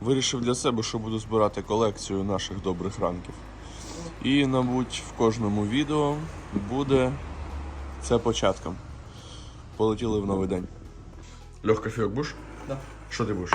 Вирішив для себе, що буду збирати колекцію наших добрих ранків. І, мабуть, в кожному відео буде це початком. Полетіли в новий день. Льох кофійок будеш? Да. Що ти будеш?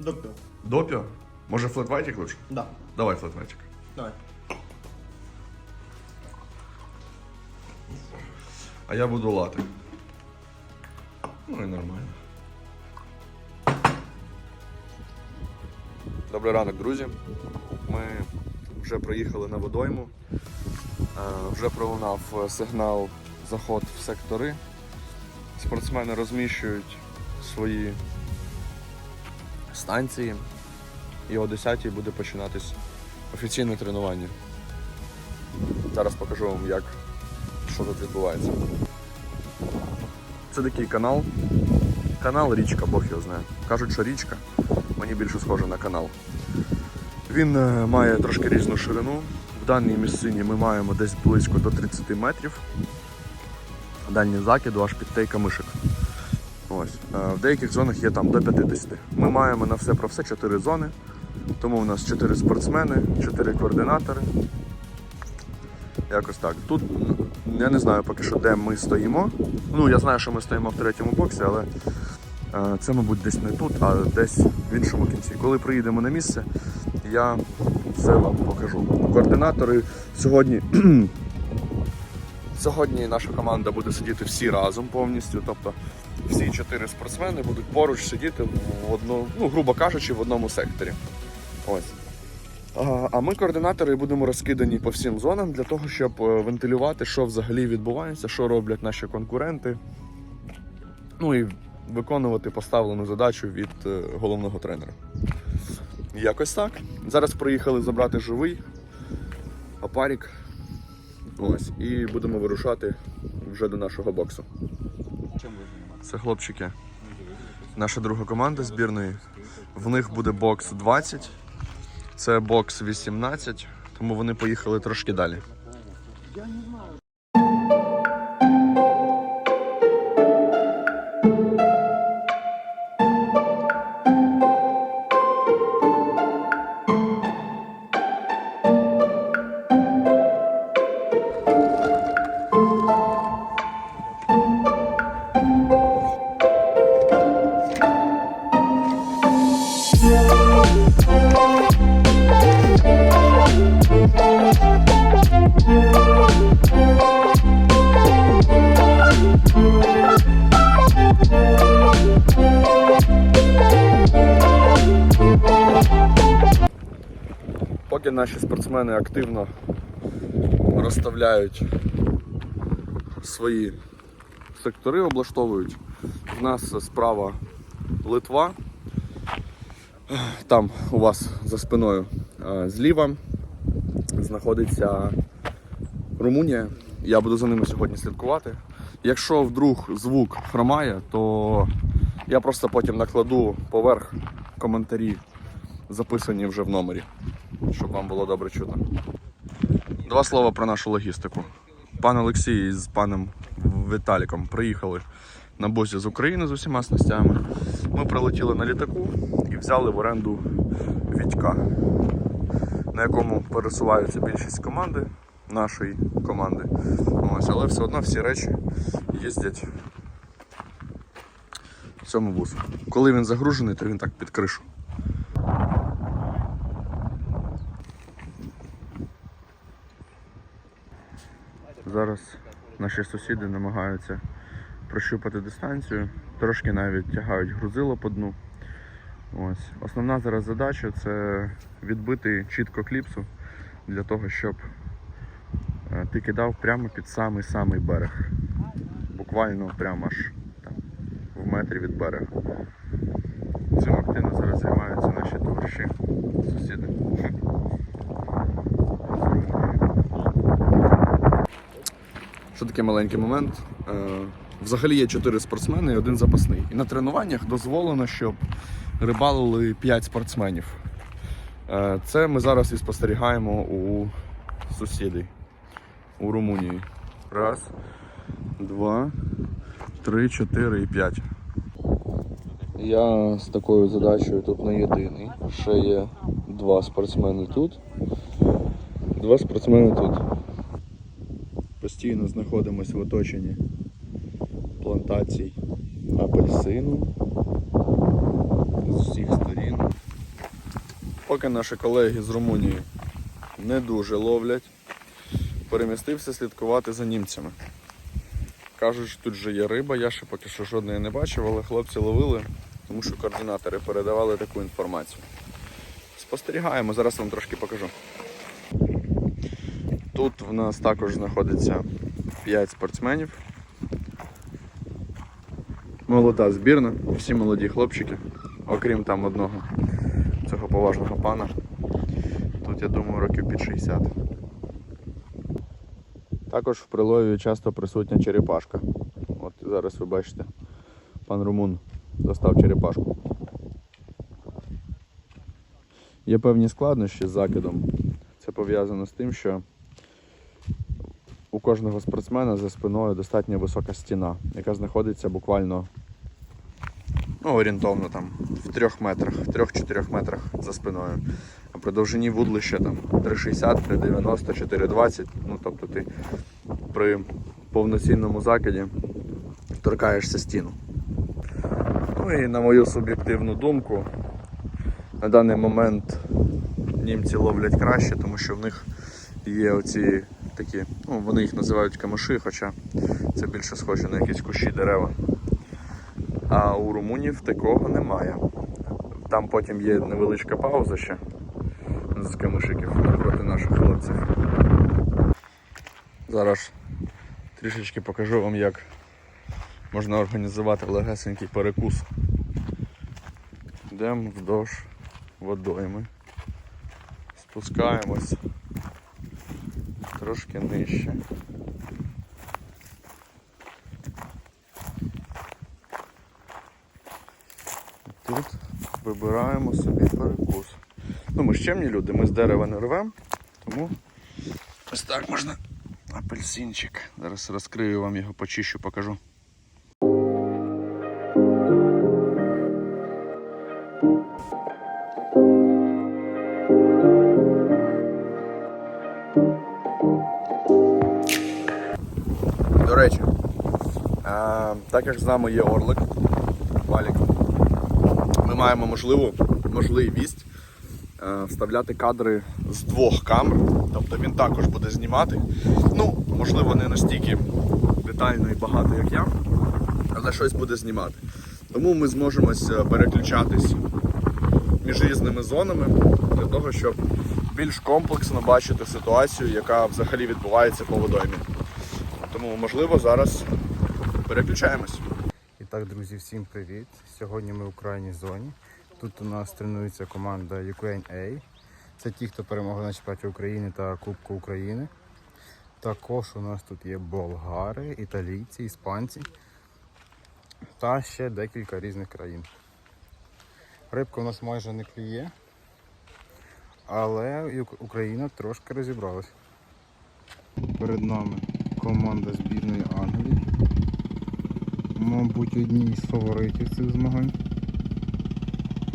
Доктор. Допіо? Може флетвайтик лучше? Да. Давай флетвайтик. Давай. А я буду лати. Ну і нормально. Добрий ранок, друзі. Ми вже приїхали на водойму. Е, Вже пролунав е, сигнал заход в сектори. Спортсмени розміщують свої станції. І о 10 буде починатись офіційне тренування. Зараз покажу вам, як що тут відбувається. Це такий канал. Канал річка, Бог його знає. Кажуть, що річка, мені більше схоже на канал. Він е, має трошки різну ширину. В даній місцині ми маємо десь близько до 30 метрів. Дальній закиду аж під тей камишек. Ось. Е, В деяких зонах є там до 50. Ми маємо на все про все 4 зони. Тому у нас 4 спортсмени, 4 координатори. Якось так. Тут я не знаю поки що, де ми стоїмо. Ну, я знаю, що ми стоїмо в третьому боксі, але це, мабуть, десь не тут, а десь в іншому кінці. Коли приїдемо на місце, я все вам покажу. Координатори сьогодні. Сьогодні наша команда буде сидіти всі разом повністю. Тобто всі чотири спортсмени будуть поруч сидіти в одну, ну, грубо кажучи, в одному секторі. Ось. А а ми, координатори, будемо розкидані по всім зонам для того, щоб е, вентилювати, що взагалі відбувається, що роблять наші конкуренти. Ну і виконувати поставлену задачу від е, головного тренера. Якось так. Зараз приїхали забрати живий опарік. Ось, і будемо вирушати вже до нашого боксу. Це хлопчики. Наша друга команда збірної. В них буде бокс 20. Це бокс 18, тому вони поїхали трошки далі. Наші спортсмени активно розставляють свої сектори, облаштовують. У нас справа Литва. Там у вас за спиною зліва знаходиться Румунія. Я буду за ними сьогодні слідкувати. Якщо вдруг звук хромає, то я просто потім накладу поверх коментарі, записані вже в номері, щоб вам було добре чутно. Два слова про нашу логістику. Пан Олексій з паном Віталіком приїхали на бозі з України з усіма снастями. Ми прилетіли на літаку і взяли в оренду Вітька, на якому пересуваються більшість команди, нашої команди. Ось, але все одно всі речі їздять в цьому бусу. Коли він загружений, то він так під кришу. Зараз наші сусіди намагаються прощупати дистанцію, трошки навіть тягають грузило по дну. Ось. Основна зараз задача це відбити чітко кліпсу для того, щоб е, ти кидав прямо під самий-самий берег. Буквально прямо аж там, в метрі від берега. Цим активно зараз займаються наші товариші, сусіди. Що таке маленький момент? Е, Взагалі є чотири спортсмени і один запасний. І на тренуваннях дозволено, щоб рибалили 5 спортсменів. Е, Це ми зараз і спостерігаємо у сусідів у Румунії. Раз, два, три, чотири і п'ять. Я з такою задачею тут не єдиний. Ще є два спортсмени тут. Два спортсмени тут. Постійно знаходимося в оточенні плантацій апельсину з усіх сторін. Поки наші колеги з Румунії не дуже ловлять, перемістився слідкувати за німцями. Кажуть, що тут же є риба, я ще поки що жодної не бачив, але хлопці ловили, тому що координатори передавали таку інформацію. Спостерігаємо, зараз вам трошки покажу. Тут в нас також знаходиться 5 спортсменів. Молода збірна, всі молоді хлопчики, окрім там одного цього поважного пана. Тут, я думаю, років під 60. Також в прилові часто присутня черепашка. От зараз ви бачите, пан Румун достав черепашку. Є певні складнощі з закидом. Це пов'язано з тим, що кожного спортсмена за спиною достатньо висока стіна, яка знаходиться буквально ну, орієнтовно там в 3 метрах, в 3-4 метрах за спиною. А при довжині вудлища там 3,60, 3,90, 4,20. Ну тобто ти при повноцінному закиді торкаєшся стіну. Ну і на мою суб'єктивну думку, на даний момент німці ловлять краще, тому що в них є оці такі, ну вони їх називають камиші, хоча це більше схоже на якісь кущі дерева. А у румунів такого немає. Там потім є невеличка пауза ще з камишиків проти наших хлопців. Зараз трішечки покажу вам, як можна організувати легесенький перекус. Йдемо вздовж водойми, спускаємось трошки нижче. Тут вибираємо собі перекус. Ну, ми ж чемні люди, ми з дерева не рвемо, тому ось так можна апельсинчик. Зараз розкрию вам його, почищу, покажу. Е, так як з нами є Орлик, Валік, ми маємо можливу, можливість е, вставляти кадри з двох камер. Тобто він також буде знімати. Ну, можливо, не настільки детально і багато, як я, але щось буде знімати. Тому ми зможемо переключатись між різними зонами для того, щоб більш комплексно бачити ситуацію, яка взагалі відбувається по водоймі. Тому, можливо, зараз переключаємось. І так, друзі, всім привіт! Сьогодні ми в крайній зоні. Тут у нас тренується команда Ukraine A. Це ті, хто перемогли на чемпіонаті України та Кубку України. Також у нас тут є болгари, італійці, іспанці та ще декілька різних країн. Рибка у нас майже не клює, але Україна трошки розібралась. Перед нами команда збірної Англії мабуть, одні із фаворитів цих змагань.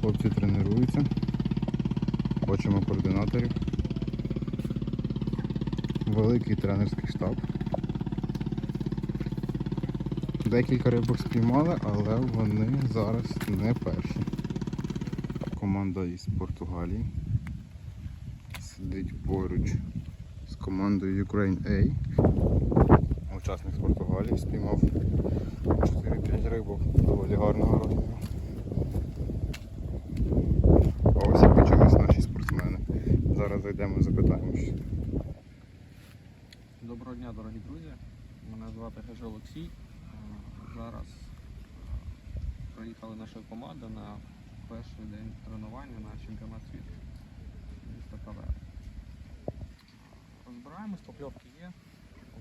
Хлопці тренуються. Бачимо координаторів. Великий тренерський штаб. Декілька рибок спіймали, але вони зараз не перші. Команда із Португалії сидить поруч з командою Ukraine A. Учасник з Португалії спіймав 4-5 рибок доволі гарного розміру. Ось і почались наші спортсмени. Зараз зайдемо і запитаємось. Доброго дня, дорогі друзі. Мене звати Геж Олексій. Е, Зараз е, приїхала наша команда на перший день тренування на чемпіонат світу міста Кавер. Розбираємось, покльовки є.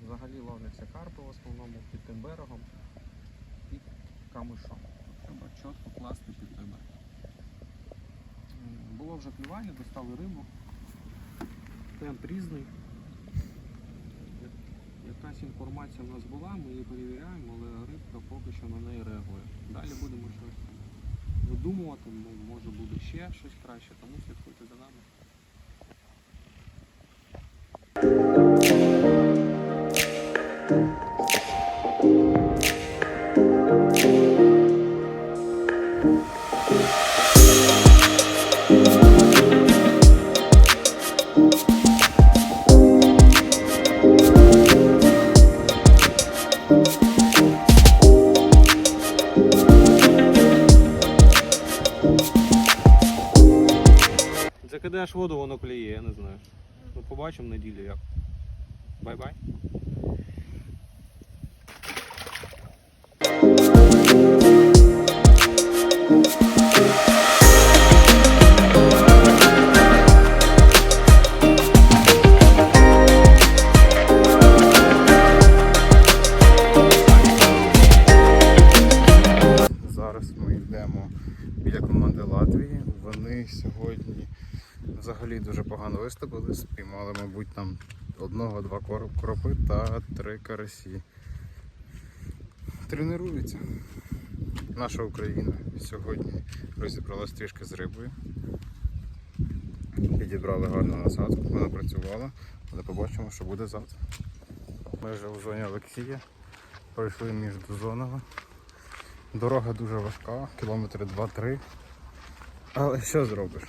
Взагалі ловляться карпи в основному під тим берегом, під камишом. Треба чітко класти під той берег. Було вже клювання, достали рибу. Темп різний. Якась інформація в нас була, ми її перевіряємо, але рибка поки що на неї реагує. Далі будемо щось придумувати, ну, може буде ще щось краще, тому слідкуйте за нами. Побачимо неділю як. Бай-бай. Одного-два кор- коропи та три карасі. Тренуються. Наша Україна сьогодні розібралась трішки з рибою. Підібрали гарну насадку, вона працювала, але побачимо, що буде завтра. Ми вже у зоні Олексія. Пройшли між зонами. Дорога дуже важка, кілометри 2-3. Але що зробиш?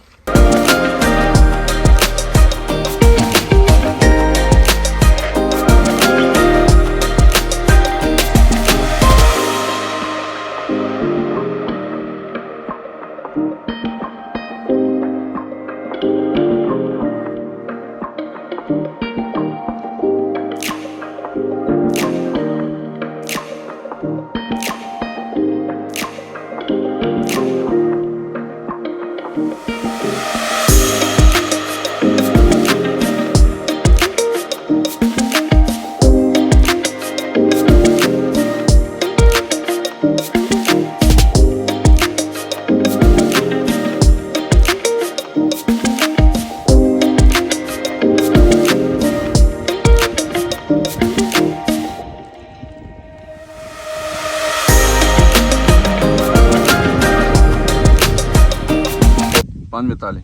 Пан Віталій,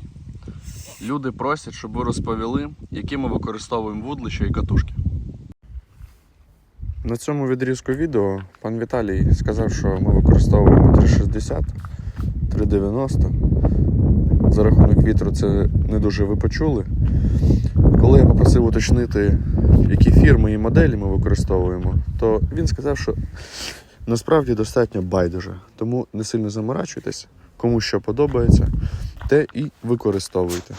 люди просять, щоб ви розповіли, які ми використовуємо вудлища і катушки. На цьому відрізку відео пан Віталій сказав, що ми використовуємо 360, 390. За рахунок вітру це не дуже ви почули. Коли я попросив уточнити, які фірми і моделі ми використовуємо, то він сказав, що насправді достатньо байдуже. Тому не сильно заморачуйтесь, кому що подобається, те і використовуйте.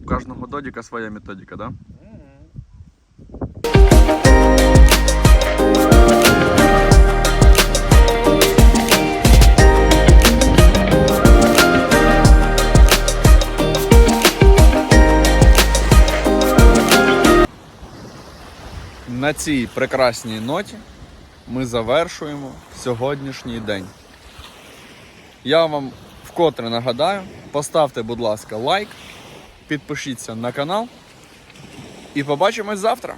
У кожного додіка своя методика, так? Да? На цій прекрасній ноті ми завершуємо сьогоднішній день. Я вам вкотре нагадаю, поставте, будь ласка, лайк, підпишіться на канал і побачимось завтра.